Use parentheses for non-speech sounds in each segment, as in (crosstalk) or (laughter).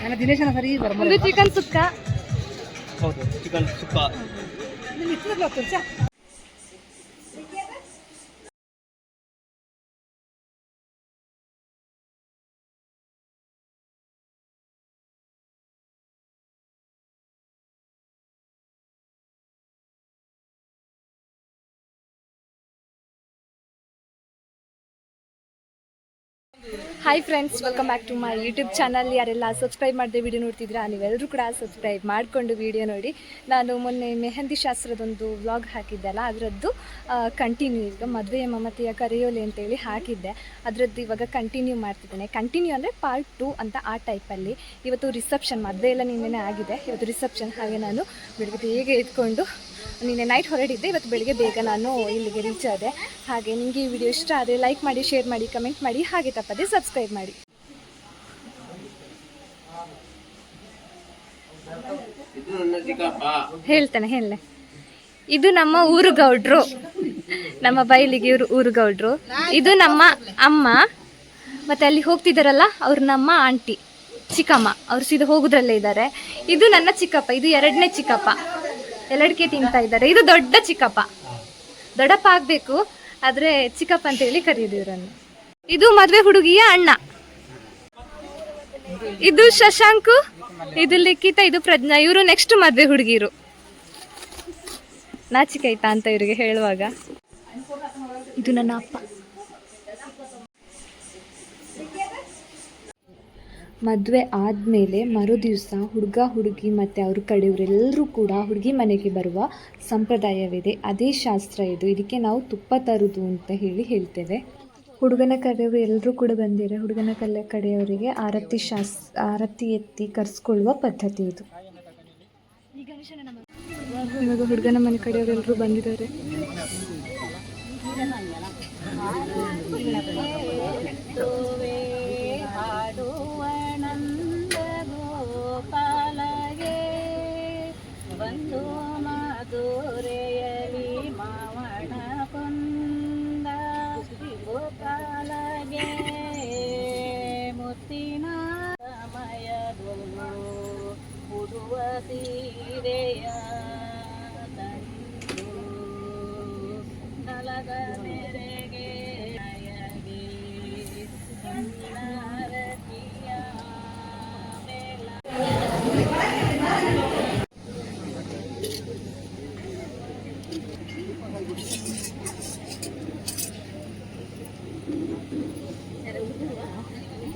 ನನ್ನ ದಿನೇಶನ ಸರಿ ಬರ್ಬೋದು. ಚಿಕನ್ ಸುಕ್ಕ. ಹೌದು ಚಿಕನ್ ಸುಕ್ಕ. ಬರ್ತಾರೆ hi friends welcome back to my YouTube channel ಯಾರೆಲ್ಲ ಸಬ್ಸ್ಕ್ರೈಬ್ ಮಾಡದೆ ವಿಡಿಯೋ ನೋಡ್ತಿದ್ರೆ ನೀವೆಲ್ಲರೂ ಕೂಡ ಸಬ್ಸ್ಕ್ರೈಬ್ ಮಾಡಿಕೊಂಡು ವಿಡಿಯೋ ನೋಡಿ. ನಾನು ಮೊನ್ನೆ ಮೆಹಂದಿ ಶಾಸ್ತ್ರದೊಂದು ವ್ಲಾಗ್ ಹಾಕಿದ್ದೆಲ್ಲ, ಅದರದ್ದು ಕಂಟಿನ್ಯೂ ಈಗ ಮದುವೆಯ ಮಮತೆಯ ಕರೆಯೋಲೆ ಅಂತೇಳಿ ಹಾಕಿದ್ದೆ. ಅದರದ್ದು ಇವಾಗ ಕಂಟಿನ್ಯೂ ಮಾಡ್ತಿದ್ದೇನೆ. ಕಂಟಿನ್ಯೂ ಅಂದರೆ ಪಾರ್ಟ್ ಟು ಅಂತ ಆ ಟೈಪಲ್ಲಿ ಇವತ್ತು ರಿಸೆಪ್ಷನ್ ಮದುವೆ ಎಲ್ಲ ನಿನ್ನೆ ಆಗಿದೆ. ಇವತ್ತು ರಿಸೆಪ್ಷನ್ ಹಾಗೆ ನಾನು ಬೆಳಗ್ಗೆ ಹೇಗೆ ಎದ್ಕೊಂಡು ನಿನ್ನೆ ನೈಟ್ ಹೊರಡಿದ್ದೆ ಇವತ್ತು ಬೆಳಿಗ್ಗೆ ಬೇಗ ನಾನು ಇಲ್ಲಿಗೆ ರೀಚ್ ಆದೆ. ಹಾಗೆ ನಿಮಗೆ ಈ ವಿಡಿಯೋ ಇಷ್ಟ ಆದರೆ ಲೈಕ್ ಮಾಡಿ ಶೇರ್ ಮಾಡಿ ಕಮೆಂಟ್ ಮಾಡಿ, ಹಾಗೆ ತಪ್ಪದೆ ಸಬ್ಸ್ಕ್ರೈಬ್ ಮಾಡಿ. ಹೇಳ್ತೇನೆ ಹೇಳ ಇದು ನಮ್ಮ ಊರು ಗೌಡ್ರು. ನಮ್ಮ ಬೈಲಿಗೆ ಇವರು ಊರು ಗೌಡ್ರು. ಇದು ನಮ್ಮ ಅಮ್ಮ. ಮತ್ತೆ ಅಲ್ಲಿ ಹೋಗ್ತಿದ್ದಾರಲ್ಲ ಅವ್ರು ನಮ್ಮ ಆಂಟಿ ಚಿಕ್ಕಮ್ಮ. ಅವ್ರು ಸೀದಾ ಹೋಗುದ್ರಲ್ಲೇ ಇದ್ದಾರೆ ಇದು ನನ್ನ ಚಿಕ್ಕಪ್ಪ, ಇದು ಎರಡನೇ ಚಿಕ್ಕಪ್ಪ. ಎಲ್ಲಡಿಕೆ ತಿಂತಾ ಇದ್ದಾರೆ. ಇದು ದೊಡ್ಡ ಚಿಕ್ಕಪ್ಪ. ದೊಡ್ಡಪ್ಪ ಆಗ್ಬೇಕು, ಆದ್ರೆ ಚಿಕ್ಕಪ್ಪ ಅಂತ ಹೇಳಿ ಕರೆಯೋದಿವ್ರನ್ನು ಇದು ಮದ್ವೆ ಹುಡುಗಿಯ ಅಣ್ಣ. ಇದು ಶಶಾಂಕು, ಇದು ಲಿಖಿತ, ಇದು ಪ್ರಜ್ಞಾ. ಇವರು ನೆಕ್ಸ್ಟ್ ಮದ್ವೆ ಹುಡುಗಿರು. ನಾಚಿಕೆ ಆಯ್ತಾ ಅಂತ ಇವರಿಗೆ ಹೇಳುವಾಗ? ಇದು ನನ್ನ ಅಪ್ಪ. ಮದುವೆ ಆದಮೇಲೆ ಮರುದಿವಸ ಹುಡುಗ, ಹುಡುಗಿ ಮತ್ತು ಅವ್ರ ಕಡೆಯವರೆಲ್ಲರೂ ಕೂಡ ಹುಡುಗಿ ಮನೆಗೆ ಬರುವ ಸಂಪ್ರದಾಯವಿದೆ. ಅದೇ ಶಾಸ್ತ್ರ ಇದು. ಇದಕ್ಕೆ ನಾವು ತುಪ್ಪ ತರುವುದು ಅಂತ ಹೇಳಿ ಹೇಳ್ತೇವೆ. ಹುಡುಗನ ಕಡೆಯವರು ಎಲ್ಲರೂ ಕೂಡ ಬಂದಿದ್ದಾರೆ ಹುಡುಗನ ಕಲೆ ಕಡೆಯವರಿಗೆ ಆರತಿ ಶಾಸ್, ಆರತಿ ಎತ್ತಿ ಕರೆಸ್ಕೊಳ್ಳುವ ಪದ್ಧತಿ ಇದು. ಹುಡುಗನ ಮನೆ ಕಡೆಯವರು ಎಲ್ಲರೂ ಬಂದಿದ್ದಾರೆ. না মায়া বলো পুরুয়া তীরে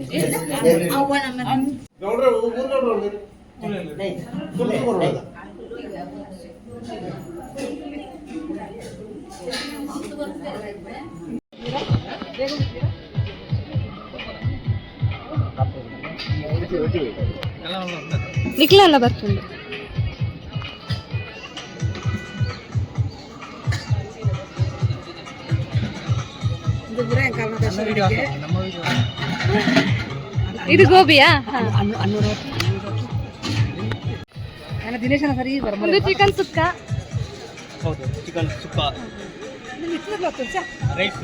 ನಿಖಿಲ ಅಲ್ಲ ಬರ್ಕೊಂಡು ಇದು ಬುರ ಕಾರಣ ಇದು ಗೋಬಿಯಾ? ಒಂದು ಚಿಕನ್ ಸುಕ್ಕ. ಹೌದು ಚಿಕನ್ ಸುಕ್ಕ. ರೈಸ್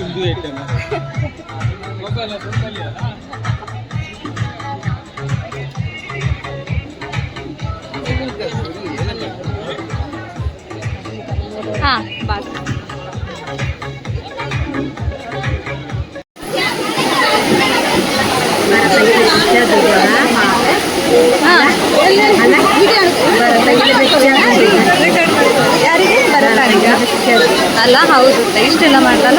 ಇದು ಐಟಮ್. (laughs) ಬಾತ್? ಅಲ್ಲ ಹೌದು ಇಷ್ಟೆಲ್ಲ ಮಾಡಲ್ಲ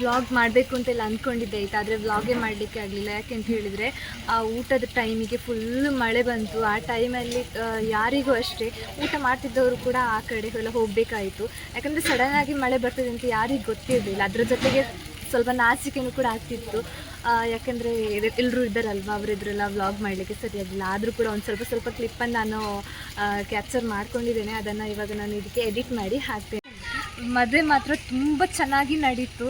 ವ್ಲಾಗ್ ಮಾಡಬೇಕು ಅಂತೆಲ್ಲ ಅಂದ್ಕೊಂಡಿದ್ದೆ ಆಯ್ತು ಆದರೆ ವ್ಲಾಗೇ ಮಾಡಲಿಕ್ಕೆ ಆಗಲಿಲ್ಲ. ಯಾಕೆಂತ ಹೇಳಿದರೆ, ಆ ಊಟದ ಟೈಮಿಗೆ ಫುಲ್ ಮಳೆ ಬಂತು. ಆ ಟೈಮಲ್ಲಿ ಯಾರಿಗೂ ಅಷ್ಟೇ ಊಟ ಮಾಡ್ತಿದ್ದವರು ಕೂಡ ಆ ಕಡೆ ಎಲ್ಲ ಹೋಗಬೇಕಾಯಿತು. ಯಾಕಂದರೆ ಸಡನ್ನಾಗಿ ಮಳೆ ಬರ್ತದೆ ಅಂತ ಯಾರಿಗೂ ಗೊತ್ತಿರಲಿಲ್ಲ. ಅದರ ಜೊತೆಗೆ ಸ್ವಲ್ಪ ನಾಚಿಕೆನೂ ಕೂಡ ಆಗ್ತಿತ್ತು. ಯಾಕಂದರೆ ಎಲ್ಲರೂ ಇದ್ದಾರಲ್ವ? ಅವರಿದ್ರೆಲ್ಲ ವ್ಲಾಗ್ ಮಾಡಲಿಕ್ಕೆ ಸರಿಯಾಗಿಲ್ಲ. ಆದರೂ ಕೂಡ ಒಂದು ಸ್ವಲ್ಪ ಸ್ವಲ್ಪ ಕ್ಲಿಪ್ಪನ್ನು ನಾನು ಕ್ಯಾಪ್ಚರ್ ಮಾಡ್ಕೊಂಡಿದ್ದೇನೆ. ಅದನ್ನು ಇವಾಗ ನಾನು ಇದಕ್ಕೆ ಎಡಿಟ್ ಮಾಡಿ ಹಾಕ್ತೇನೆ. ಮದುವೆ ಮಾತ್ರ ತುಂಬ ಚೆನ್ನಾಗಿ ನಡೀತು.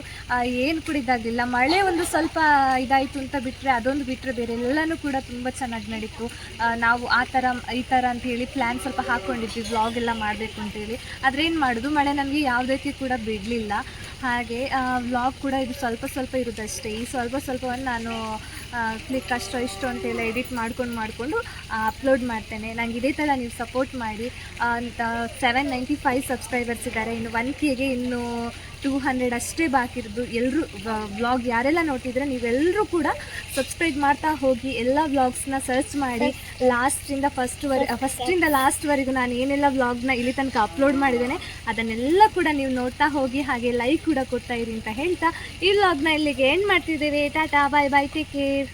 ಏನು ಕೂಡ ಇದಾಗಲಿಲ್ಲ. ಮಳೆ ಒಂದು ಸ್ವಲ್ಪ ಇದಾಯಿತು ಅಂತ ಬಿಟ್ಟರೆ ಅದೊಂದು ಬಿಟ್ಟರೆ ಬೇರೆ. ಎಲ್ಲನೂ ಕೂಡ ತುಂಬ ಚೆನ್ನಾಗಿ ನಡೀತು. ನಾವು ಆ ಥರ, ಈ ಥರ ಅಂತ ಹೇಳಿ ಪ್ಲ್ಯಾನ್ ಸ್ವಲ್ಪ ಹಾಕ್ಕೊಂಡಿದ್ವಿ ವ್ಲಾಗ್ ಎಲ್ಲ ಮಾಡಬೇಕು ಅಂತೇಳಿ ಆದರೆ ಏನು ಮಾಡೋದು? ಮಳೆ ನನಗೆ ಯಾವುದಕ್ಕೆ ಕೂಡ ಬಿಡಲಿಲ್ಲ. ಹಾಗೆ ವ್ಲಾಗ್ ಕೂಡ ಇದು ಸ್ವಲ್ಪ ಸ್ವಲ್ಪ ಇರೋದಷ್ಟೇ. ಈ ಸ್ವಲ್ಪ ಸ್ವಲ್ಪವನ್ನು ನಾನು ಕ್ಲಿಕ್ ಅಷ್ಟೋ ಇಷ್ಟೋ ಅಂತೆಲ್ಲ ಎಡಿಟ್ ಮಾಡ್ಕೊಂಡು ಮಾಡಿಕೊಂಡು ಅಪ್ಲೋಡ್ ಮಾಡ್ತೇನೆ. ನಂಗೆ ಇದೇ ಥರ ನೀವು ಸಪೋರ್ಟ್ ಮಾಡಿ. ಸೆವೆನ್ ನೈಂಟಿ ಫೈವ್ ಸಬ್ಸ್ಕ್ರೈಬರ್ಸ್ ಇದ್ದಾರೆ. ಇನ್ನು ಒನ್ ಕೆಗೆ ಇನ್ನು ಟೂ ಹಂಡ್ರೆಡ್ ಅಷ್ಟೇ ಬಾಕಿ ಇರೋದು. ಎಲ್ಲರೂ ವ್ಲಾಗ್ ಯಾರೆಲ್ಲ ನೋಡ್ತಿದ್ರೆ ನೀವೆಲ್ಲರೂ ಕೂಡ ಸಬ್ಸ್ಕ್ರೈಬ್ ಮಾಡ್ತಾ ಹೋಗಿ ಎಲ್ಲ ವ್ಲಾಗ್ಸ್ನ ಸರ್ಚ್ ಮಾಡಿ. ಲಾಸ್ಟಿಂದ ಫಸ್ಟ್ವರೆ ಫಸ್ಟಿಂದ ಲಾಸ್ಟ್ವರೆಗೂ ನಾನು ಏನೆಲ್ಲ ವ್ಲಾಗ್ನ ಇಲ್ಲಿ ತನಕ ಅಪ್ಲೋಡ್ ಮಾಡಿದ್ದೇನೆ, ಅದನ್ನೆಲ್ಲ ಕೂಡ ನೀವು ನೋಡ್ತಾ ಹೋಗಿ, ಹಾಗೆ ಲೈಕ್ ಕೂಡ ಕೊಡ್ತಾ ಇರಿ ಅಂತ ಹೇಳ್ತಾ ಈ ವ್ಲಾಗ್ನ ಇಲ್ಲಿಗೆ ಏನು ಮಾಡ್ತಿದ್ದೇವೆ. Tata bye bye take care